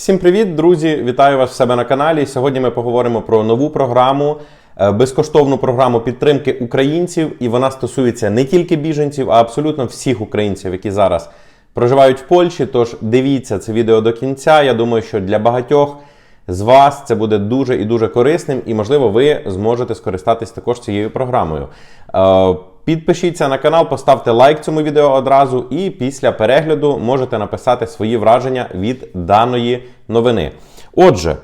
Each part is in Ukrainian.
Всім привіт, друзі! Вітаю вас в себе на каналі. Сьогодні ми поговоримо про нову програму, е, безкоштовну програму підтримки українців, і вона стосується не тільки біженців, а абсолютно всіх українців, які зараз проживають в Польщі. Тож дивіться це відео до кінця. Я думаю, що для багатьох з вас це буде дуже і дуже корисним, і можливо, ви зможете скористатись також цією програмою. Підпишіться на канал, поставте лайк цьому відео одразу, і після перегляду можете написати свої враження від даної новини. Отже,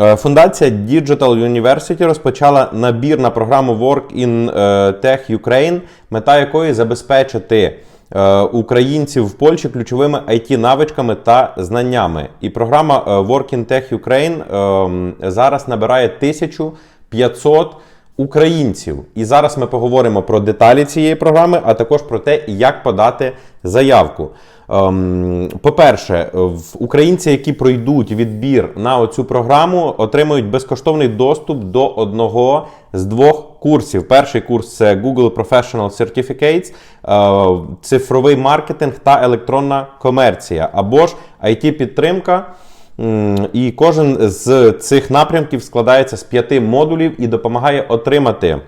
е, фундація Digital University розпочала набір на програму Work in е, Tech Ukraine, мета якої забезпечити е, українців в Польщі ключовими it навичками та знаннями. І програма Work in Tech Ukraine е, зараз набирає 1500 українців. І зараз ми поговоримо про деталі цієї програми, а також про те, як подати заявку. Ем, По-перше, українці, які пройдуть відбір на оцю програму, отримують безкоштовний доступ до одного з двох курсів. Перший курс це Google Professional Certificates, е, цифровий маркетинг та електронна комерція, або ж IT-підтримка. М, І кожен з цих напрямків складається з п'яти модулів і допомагає отримати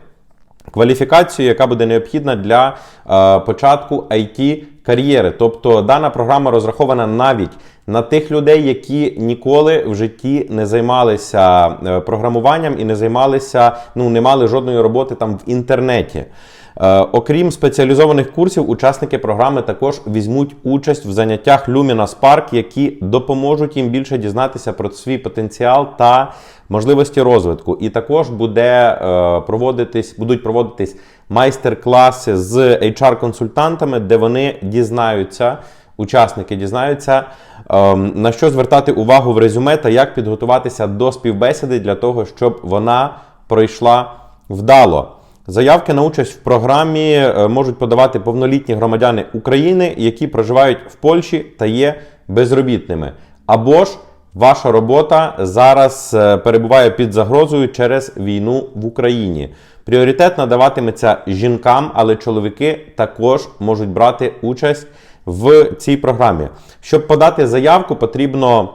кваліфікацію, яка буде необхідна для е, початку it кар'єри. Тобто дана програма розрахована навіть на тих людей, які ніколи в житті не займалися е, програмуванням і не займалися, ну не мали жодної роботи там в інтернеті. Е, Окрім спеціалізованих курсів, учасники програми також візьмуть участь в заняттях Lumina Spark, які допоможуть їм більше дізнатися про свій потенціал та можливості розвитку. І також буде е, проводитись, будуть проводитись майстер-класи з HR-консультантами, де вони дізнаються. Учасники дізнаються, ем, на що звертати увагу в резюме та як підготуватися до співбесіди для того, щоб вона пройшла вдало. Заявки на участь в програмі е, можуть подавати повнолітні громадяни України, які проживають в Польщі та є безробітними. Або ж ваша робота зараз е, перебуває під загрозою через війну в Україні. Пріоритет надаватиметься жінкам, але чоловіки також можуть брати участь в цій програмі. Щоб подати заявку, потрібно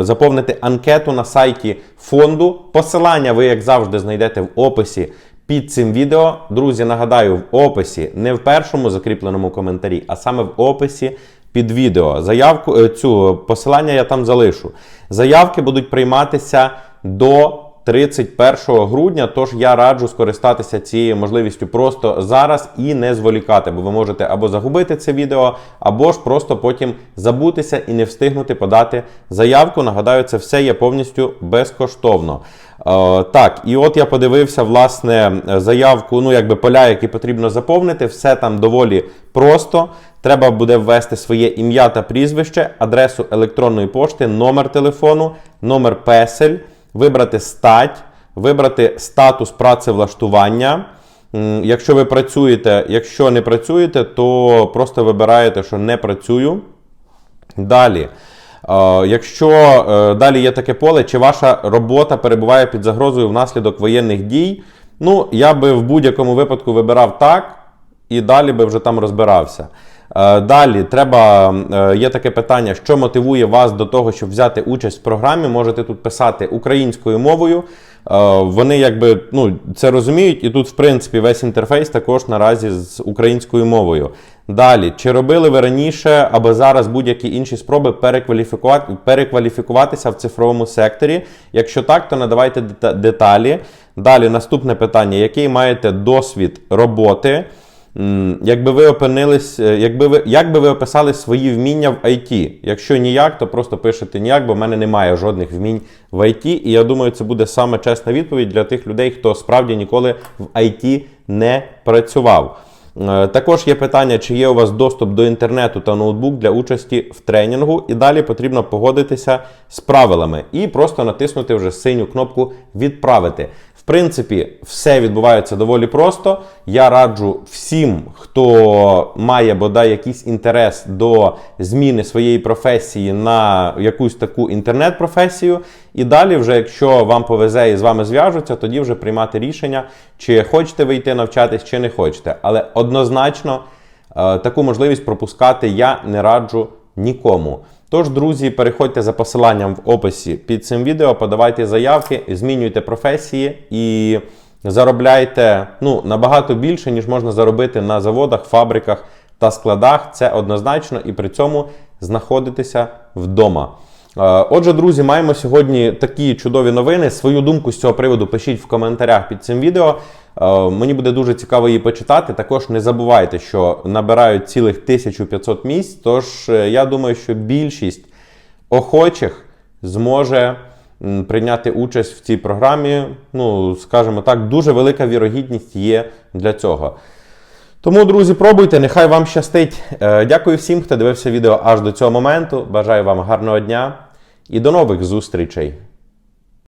заповнити анкету на сайті фонду. Посилання ви, як завжди, знайдете в описі під цим відео. Друзі, нагадаю, в описі, не в першому закріпленому коментарі, а саме в описі під відео. Заявку е, цю посилання я там залишу. Заявки будуть прийматися до 31 грудня, тож я раджу скористатися цією можливістю просто зараз і не зволікати, бо ви можете або загубити це відео, або ж просто потім забутися і не встигнути подати заявку. Нагадаю, це все є повністю безкоштовно. Е, так, і от я подивився власне заявку, ну якби поля, які потрібно заповнити. Все там доволі просто. Треба буде ввести своє ім'я та прізвище, адресу електронної пошти, номер телефону, номер песель, вибрати стать, вибрати статус працевлаштування. Якщо ви працюєте, якщо не працюєте, то просто вибираєте, що не працюю. Далі. Якщо е, далі є таке поле, чи ваша робота перебуває під загрозою внаслідок воєнних дій, ну я би в будь-якому випадку вибирав так, і далі би вже там розбирався. Е, Далі треба е, є таке питання, що мотивує вас до того, щоб взяти участь в програмі. Можете тут писати українською мовою. Е, Вони якби ну, це розуміють, і тут, в принципі, весь інтерфейс також наразі з українською мовою. Далі, чи робили ви раніше або зараз будь-які інші спроби перекваліфікувати, перекваліфікуватися в цифровому секторі? Якщо так, то надавайте деталі. Далі наступне питання: який маєте досвід роботи? Якби ви опинились, е, якби ви, як би ви описали свої вміння в IT? Якщо ніяк, то просто пишете ніяк, бо в мене немає жодних вмінь в IT. І я думаю, це буде саме чесна відповідь для тих людей, хто справді ніколи в IT не працював. Е, Також є питання, чи є у вас доступ до інтернету та ноутбук для участі в тренінгу, і далі потрібно погодитися з правилами і просто натиснути вже синю кнопку Відправити. В принципі, все відбувається доволі просто. Я раджу всім, хто має бодай якийсь інтерес до зміни своєї професії на якусь таку інтернет-професію. І далі, вже якщо вам повезе і з вами зв'яжуться, тоді вже приймати рішення, чи хочете ви йти навчатись, чи не хочете. Але однозначно е, таку можливість пропускати я не раджу нікому. Тож, друзі, переходьте за посиланням в описі під цим відео, подавайте заявки, змінюйте професії і заробляйте ну, набагато більше, ніж можна заробити на заводах, фабриках та складах. Це однозначно, і при цьому знаходитися вдома. Е, Отже, друзі, маємо сьогодні такі чудові новини. Свою думку з цього приводу пишіть в коментарях під цим відео. Е, Мені буде дуже цікаво її почитати. Також не забувайте, що набирають цілих 1500 місць. Тож е, я думаю, що більшість охочих зможе прийняти участь в цій програмі. Ну, скажімо так, дуже велика вірогідність є для цього. Тому, друзі, пробуйте, нехай вам щастить. Е, Дякую всім, хто дивився відео аж до цього моменту. Бажаю вам гарного дня і до нових зустрічей!